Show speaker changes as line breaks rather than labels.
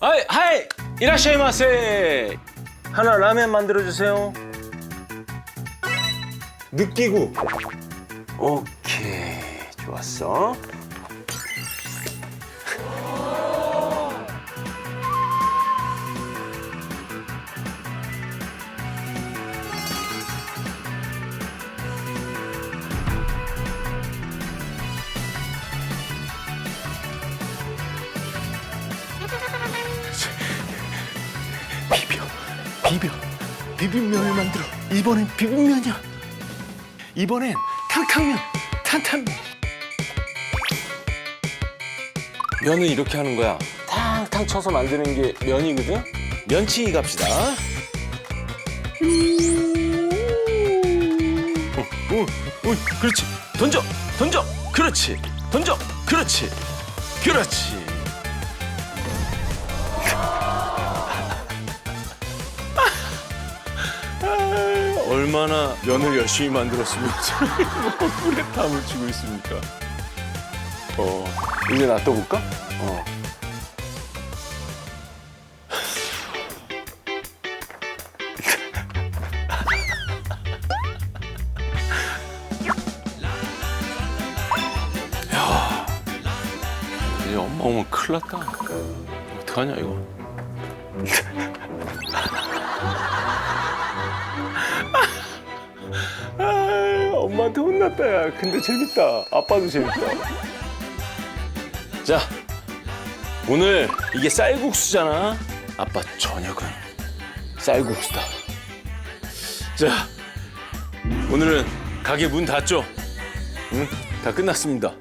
아이, 하이! 이라시마세! 하나 라면 만들어주세요. 느끼고. 오케이. 좋았어.
비벼 비빔면을 만들어 이번엔 비빔면이야 이번엔 탕탕면 탕탕면
면은 이렇게 하는 거야. 탕탕 쳐서 만드는 게 면이거든? 면치기 갑시다. 어, 어, 어, 그렇지. 던져, 던져. 그렇지. 던져. 그렇지. 그렇지. 얼마나 면을 열심히 만들었으면 꿀에 다 묻히고 있습니까? 어, 이제 놔둬볼까? 어. 야, 이제 엄마 오면 큰일 났다. 어떡하냐, 이거. 엄마한테 혼났다, 야. 근데 재밌다. 아빠도 재밌다. 자, 오늘 이게 쌀국수잖아. 아빠 저녁은 쌀국수다. 자, 오늘은 가게 문 닫죠? 응? 다 끝났습니다.